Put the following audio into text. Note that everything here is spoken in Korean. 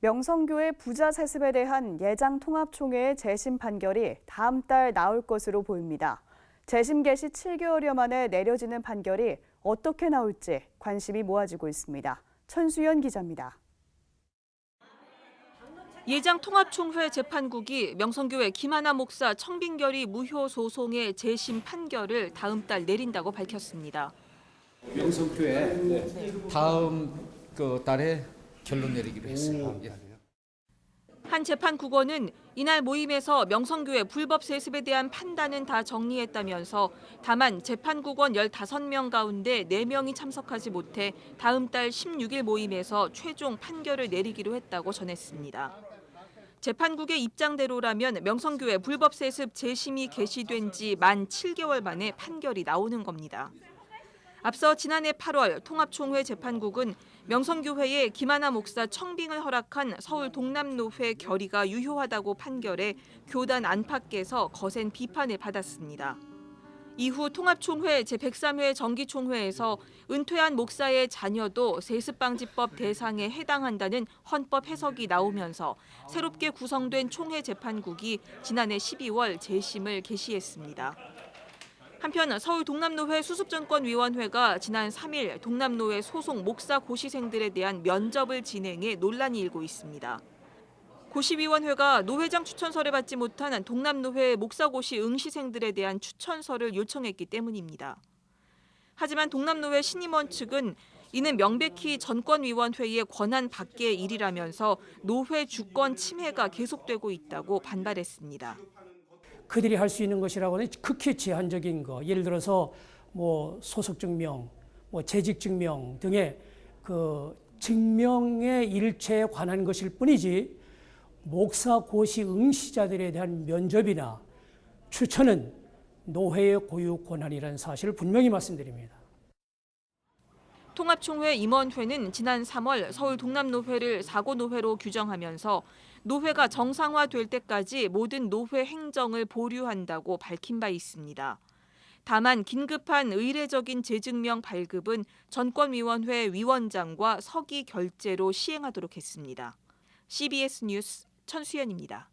명성교회 부자 세습에 대한 예장 통합총회의 재심 판결이 다음 달 나올 것으로 보입니다. 재심 개시 7개월여 만에 내려지는 판결이 어떻게 나올지 관심이 모아지고 있습니다. 천수연 기자입니다. 예장 통합총회 재판국이 명성교회 김하나 목사 청빙결의 무효 소송의 재심 판결을 다음 달 내린다고 밝혔습니다. 명성교회 다음 그 달에 결론 내리기로 했어요. 예. 한 재판국원은 이날 모임에서 명성교회 불법 세습에 대한 판단은 다 정리했다면서 다만 재판국원 15명 가운데 4명이 참석하지 못해 다음 달 16일 모임에서 최종 판결을 내리기로 했다고 전했습니다. 재판국의 입장대로라면 명성교회 불법 세습 재심이 개시된 지 만 7개월 만에 판결이 나오는 겁니다. 앞서 지난해 8월 통합총회 재판국은 명성교회에 김하나 목사 청빙을 허락한 서울 동남노회 결의가 유효하다고 판결해 교단 안팎에서 거센 비판을 받았습니다. 이후 통합총회 제103회 정기총회에서 은퇴한 목사의 자녀도 세습방지법 대상에 해당한다는 헌법 해석이 나오면서 새롭게 구성된 총회 재판국이 지난해 12월 재심을 개시했습니다. 한편 서울 동남노회 수습정권위원회가 지난 3일 동남노회 소속 목사 고시생들에 대한 면접을 진행해 논란이 일고 있습니다. 고시위원회가 노회장 추천서를 받지 못한 동남노회 목사고시 응시생들에 대한 추천서를 요청했기 때문입니다. 하지만 동남노회 신임원 측은 이는 명백히 전권위원회의 권한 밖의 일이라면서 노회 주권 침해가 계속되고 있다고 반발했습니다. 그들이 할 수 있는 것이라고는 극히 제한적인 거. 예를 들어서 뭐 소속 증명, 뭐 재직 증명 등의 그 증명의 일체에 관한 것일 뿐이지 목사 고시 응시자들에 대한 면접이나 추천은 노회의 고유 권한이라는 사실을 분명히 말씀드립니다. 통합총회 임원회는 지난 3월 서울 동남노회를 사고노회로 규정하면서 노회가 정상화될 때까지 모든 노회 행정을 보류한다고 밝힌 바 있습니다. 다만 긴급한 의례적인 재증명 발급은 전권위원회 위원장과 서기 결재로 시행하도록 했습니다. CBS 뉴스 천수연입니다.